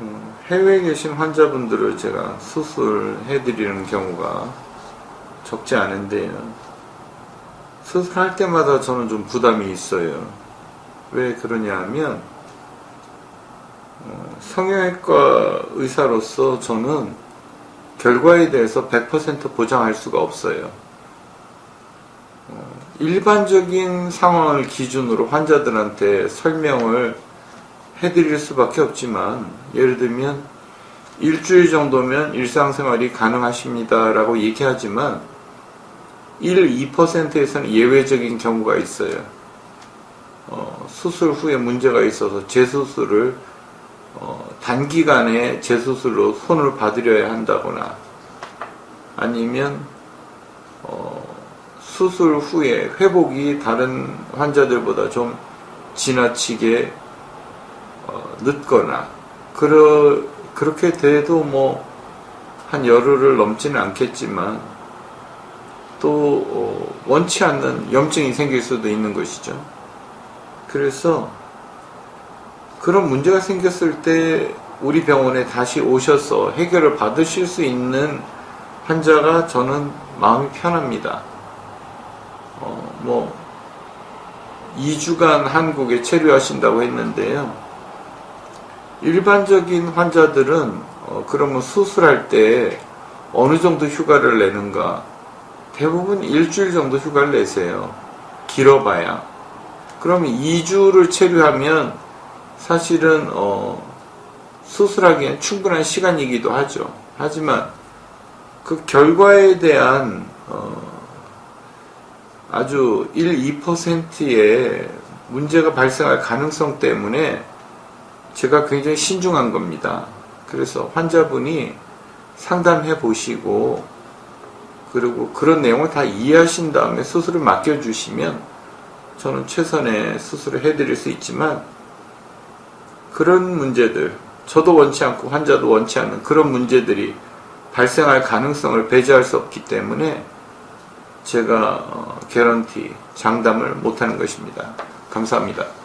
어, 해외에 계신 환자분들을 제가 수술해 드리는 경우가 적지 않은데요. 수술할 때마다 저는 좀 부담이 있어요. 왜 그러냐 하면 어, 성형외과 의사로서 저는 결과에 대해서 100% 보장할 수가 없어요. 어, 일반적인 상황을 기준으로 환자들한테 설명을 해드릴 수밖에 없지만 예를 들면 일주일 정도면 일상생활이 가능하십니다라고 얘기하지만 1, 2%에서는 예외적인 경우가 있어요. 어, 수술 후에 문제가 있어서 재수술을 어, 단기간에 재수술로 손을 봐드려야 한다거나 아니면 어, 수술 후에 회복이 다른 환자들보다 좀 지나치게 어, 늦거나 그러, 그렇게 돼도 뭐 한 열흘을 넘지는 않겠지만 또 어, 원치 않는 염증이 생길 수도 있는 것이죠. 그래서 그런 문제가 생겼을 때 우리 병원에 다시 오셔서 해결을 받으실 수 있는 환자가 저는 마음이 편합니다. 어, 뭐 2주간 한국에 체류하신다고 했는데요. 일반적인 환자들은 어, 그러면 수술할 때 어느 정도 휴가를 내는가? 대부분 일주일 정도 휴가를 내세요. 길어봐야. 그러면 2주를 체류하면 사실은 어, 수술하기엔 충분한 시간이기도 하죠. 하지만 그 결과에 대한 어, 아주 1, 2%의 문제가 발생할 가능성 때문에 제가 굉장히 신중한 겁니다. 그래서 환자분이 상담해 보시고 그리고 그런 내용을 다 이해하신 다음에 수술을 맡겨주시면 저는 최선의 수술을 해드릴 수 있지만 그런 문제들 저도 원치 않고 환자도 원치 않는 그런 문제들이 발생할 가능성을 배제할 수 없기 때문에 제가 어, 개런티 장담을 못하는 것입니다. 감사합니다.